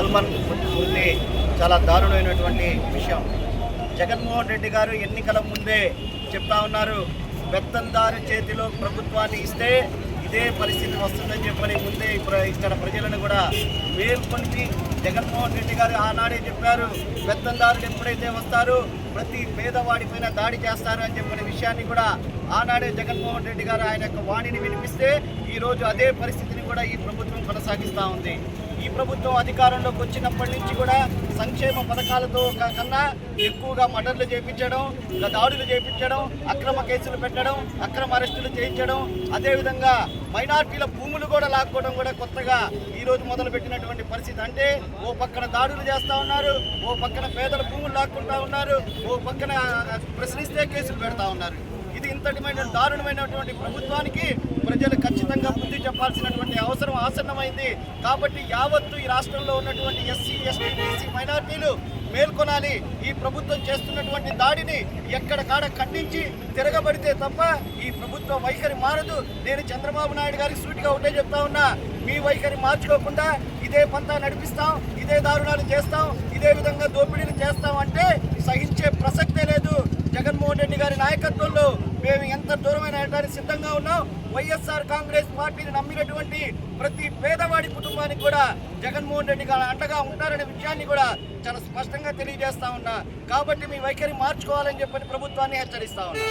Salmon మృతి చాలా దారుణమైనటువంటి విషయం. జగన్మోహన్ రెడ్డి గారు ఎన్నికల ముందే చెప్తా ఉన్నారు పెత్తందారు చేతిలో ప్రభుత్వాన్ని ఇస్తే ఇదే పరిస్థితి వస్తుందని చెప్పని ముందే ఇక్కడ ప్రజలను కూడా మేల్కొల్పి జగన్మోహన్ రెడ్డి గారు ఆనాడే చెప్పారు బెత్తందారులు ఎప్పుడైతే వస్తారో ప్రతి పేదవాడిపైన దాడి చేస్తారు అని చెప్పిన విషయాన్ని కూడా ఆనాడే జగన్మోహన్ రెడ్డి గారు ఆయన యొక్క వాణిని వినిపిస్తే ఈరోజు అదే పరిస్థితిని కూడా ఈ ప్రభుత్వం కొనసాగిస్తూ ఉంది. ఈ ప్రభుత్వం అధికారంలోకి వచ్చినప్పటి నుంచి కూడా సంక్షేమ పథకాలతో కన్నా ఎక్కువగా మర్డర్లు చేపించడం దాడులు చేపించడం అక్రమ కేసులు పెట్టడం అక్రమ అరెస్టులు చేయించడం అదేవిధంగా మైనార్టీల భూములు కూడా లాక్కోవడం కూడా కొత్తగా ఈ రోజు మొదలు పెట్టినటువంటి పరిస్థితి. అంటే ఓ పక్కన దాడులు చేస్తూ ఉన్నారు ఓ పక్కన పేదల భూములు లాక్కుంటా ఉన్నారు ఓ పక్కన ప్రశ్నిస్తే కేసులు పెడతా ఉన్నారు. ఇది ఇంతటిమైన దారుణమైనటువంటి ప్రభుత్వానికి ప్రజలు ఖచ్చితంగా బుద్ధి చెప్పాల్సినటువంటి అవసరం ఆసన్నమైంది. కాబట్టి యావత్తు ఈ రాష్ట్రంలో ఉన్నటువంటి ఎస్సీ ఎస్టీ బీసీ మైనార్టీలు మేల్కొనాలి. ఈ ప్రభుత్వం చేస్తున్నటువంటి దాడిని ఎక్కడ కాడ ఖండించి తిరగబడితే తప్ప ఈ ప్రభుత్వ వైఖరి మారదు. నేను చంద్రబాబు నాయుడు గారికి సూటిగా ఉంటే చెప్తా ఉన్నా మీ వైఖరి మార్చుకోకుండా ఇదే పంతా నడిపిస్తాం ఇదే దారుణాలు చేస్తాం ఇదే విధంగా దోపిడీలు చేస్తాం అంటే సహించే ప్రసక్తే లేదు జగన్మోహన్ రెడ్డి గారి నాయకత్వంలో మేము ఎంత దూరమైన వెళ్ళడానికి సిద్ధంగా ఉన్నాం? వైఎస్ఆర్ కాంగ్రెస్ పార్టీని నమ్మినటువంటి ప్రతి పేదవాడి కుటుంబానికి కూడా జగన్మోహన్ రెడ్డి గారు అండగా ఉంటారనే విషయాన్ని కూడా చాలా స్పష్టంగా తెలియజేస్తా ఉన్నా. కాబట్టి మీ వైఖరి మార్చుకోవాలని చెప్పని ప్రభుత్వాన్ని హెచ్చరిస్తా ఉన్నా.